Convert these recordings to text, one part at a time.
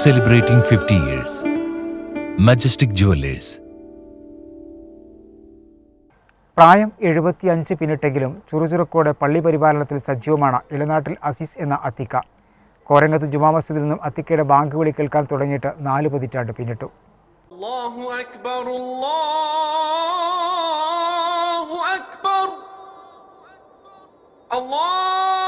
Celebrating fifty years majestic jewellers പ്രായം എഴുപത്തിയഞ്ച് പിന്നിട്ടെങ്കിലും ചുറുചുറുക്കോടെ പള്ളി പരിപാലനത്തിൽ സജീവമാണ് ഇളനാട്ടിൽ അസീസ് എന്ന അത്തിക്ക. കോരംഗത്ത് ജുമാ മസ്ജിദിൽ നിന്നും അത്തിക്കയുടെ ബാങ്ക് വിളി കേൾക്കാൻ തുടങ്ങിയിട്ട് നാല് പതിറ്റാണ്ട് പിന്നിട്ടു. അള്ളാഹു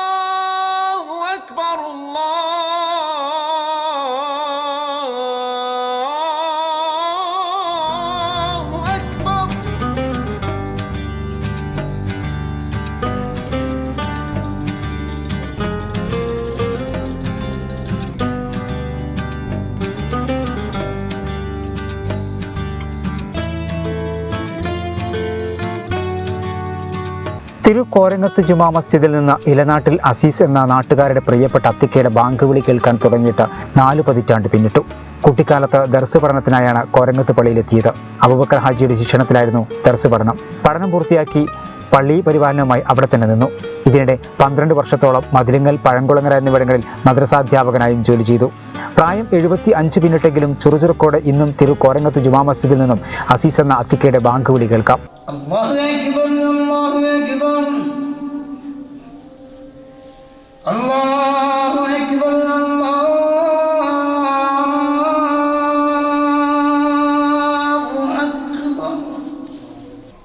തിരുക്കോരങ്ങത്ത് ജുമാ മസ്ജിദിൽ നിന്ന് ഇലനാട്ടിൽ അസീസ് എന്ന നാട്ടുകാരുടെ പ്രിയപ്പെട്ട അത്തിക്കയുടെ ബാങ്ക് വിളി കേൾക്കാൻ തുടങ്ങിയിട്ട് നാലു പതിറ്റാണ്ട് പിന്നിട്ടു. കുട്ടിക്കാലത്ത് ദർസ് പഠനത്തിനായാണ് കോരങ്ങത്ത് പള്ളിയിലെത്തിയത്. അബുബക്കർ ഹാജിയുടെ ശിക്ഷണത്തിലായിരുന്നു ദർസ് പഠനം. പഠനം പൂർത്തിയാക്കി പള്ളി പരിപാലനവുമായി അവിടെ തന്നെ നിന്നു. ഇതിനിടെ പന്ത്രണ്ട് വർഷത്തോളം മതിലിങ്ങൽ പഴങ്കുളങ്ങര എന്നിവിടങ്ങളിൽ മദ്രസാധ്യാപകനായും ജോലി ചെയ്തു. പ്രായം എഴുപത്തി അഞ്ച് പിന്നിട്ടെങ്കിലും ചുറുചുറുക്കോടെ ഇന്നും തിരു കോരങ്ങത്ത് ജുമാ മസ്ജിദിൽ നിന്നും അസീസ് എന്ന അത്തിക്കയുടെ ബാങ്ക് വിളി കേൾക്കാം.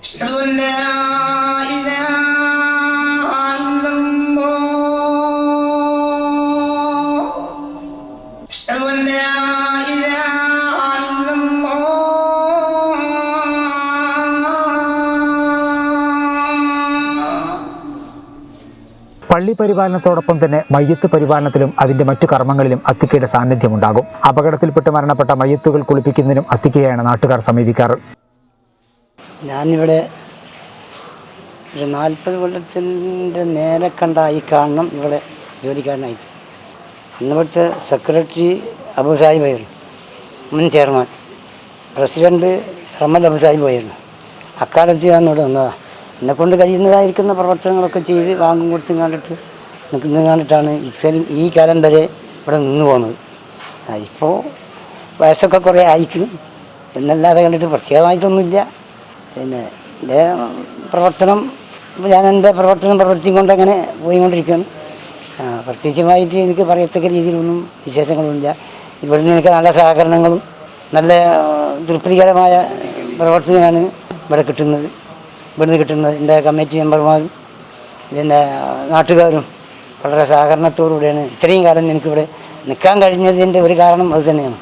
أشهد أن لا إله إلا الله أشهد أن لا إله إلا الله പള്ളി പരിപാലനത്തോടൊപ്പം തന്നെ മയ്യത്ത് പരിപാലനത്തിലും അതിന്റെ മറ്റു കർമ്മങ്ങളിലും അത്തിക്കയുടെ സാന്നിധ്യമുണ്ടാകും അപകടത്തിൽപ്പെട്ട് മരണപ്പെട്ട മയ്യത്തുകൾ കുളിപ്പിക്കുന്നതിനും അത്തിക്കയാണ് നാട്ടുകാർ സമീപിക്കാറ് ഞാനിവിടെ ഒരു നാൽപ്പത് കൊല്ലത്തിന്റെ നേരെ കണ്ട ഈ കാണണം ഇവിടെ ജോലിക്കാരനായി. അന്ന് ഇവിടുത്തെ സെക്രട്ടറി അബു സാഹിബായിരുന്നു മുൻ ചെയർമാൻ. പ്രസിഡന്റ് റഹ്മദ് അബു സാഹിബായിരുന്നു അക്കാലത്ത് ഞാൻ ഇവിടെ വന്നതാണ് എന്നെ കൊണ്ട് കഴിയുന്നതായിരിക്കുന്ന പ്രവർത്തനങ്ങളൊക്കെ ചെയ്ത് വാങ്ങും കൊടുത്തും കണ്ടിട്ട് നിൽക്കുന്ന കണ്ടിട്ടാണ് ഈ കാലം വരെ ഇവിടെ നിന്ന് പോകുന്നത് ഇപ്പോൾ വയസ്സൊക്കെ കുറേ ആയിരിക്കും എന്നല്ലാതെ കണ്ടിട്ട് പ്രത്യേകമായിട്ടൊന്നുമില്ല. പിന്നെ എന്റെ പ്രവർത്തനം ഞാൻ എന്റെ പ്രവർത്തനം പ്രവർത്തിച്ചുകൊണ്ട് അങ്ങനെ പോയിക്കൊണ്ടിരിക്കുകയാണ് പ്രത്യേകമായിട്ട് എനിക്ക് പറയത്തക്ക രീതിയിലൊന്നും വിശേഷങ്ങളൊന്നുമില്ല. ഇവിടുന്ന് എനിക്ക് നല്ല സഹകരണങ്ങളും നല്ല തൃപ്തികരമായ പ്രവർത്തനമാണ് ഇവിടെ കിട്ടുന്നത്. ഇവിടുന്ന് കിട്ടുന്നത് എന്റെ കമ്മിറ്റി മെമ്പർമാരും പിന്നെ നാട്ടുകാരും വളരെ സഹകരണത്തോടുകൂടിയാണ് ഇത്രയും കാലം എനിക്കിവിടെ നിൽക്കാൻ കഴിഞ്ഞതിന്റെ ഒരു കാരണം അത് തന്നെയാണ്.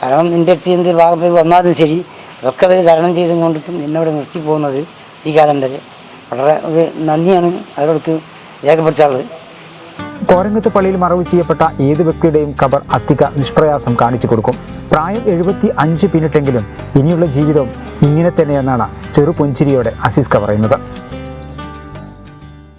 കാരണം എന്റെ അടുത്ത് എന്ത് ഭാഗം വന്നാലും ശരി അതൊക്കെ അവർ തരണം ചെയ്തും കൊണ്ടിട്ടും എന്നോട് നിർത്തി പോകുന്നത് ഈ കാലം വരെ. വളരെ ഒരു നന്ദിയാണ് അവരോടൊക്കെ രേഖപ്പെടുത്താറുള്ളത്. കോരങ്ങത്ത് പള്ളിയിൽ മറവ് ചെയ്യപ്പെട്ട ഏത് വ്യക്തിയുടെയും കബർ അത്തിക്ക നിഷ്പ്രയാസം കാണിച്ചു കൊടുക്കും. പ്രായം എഴുപത്തി അഞ്ച് പിന്നിട്ടെങ്കിലും ഇനിയുള്ള ജീവിതം ഇങ്ങനെ തന്നെയെന്നാണ് ചെറു പുഞ്ചിരിയോടെ അസീസ്ക പറയുന്നത്.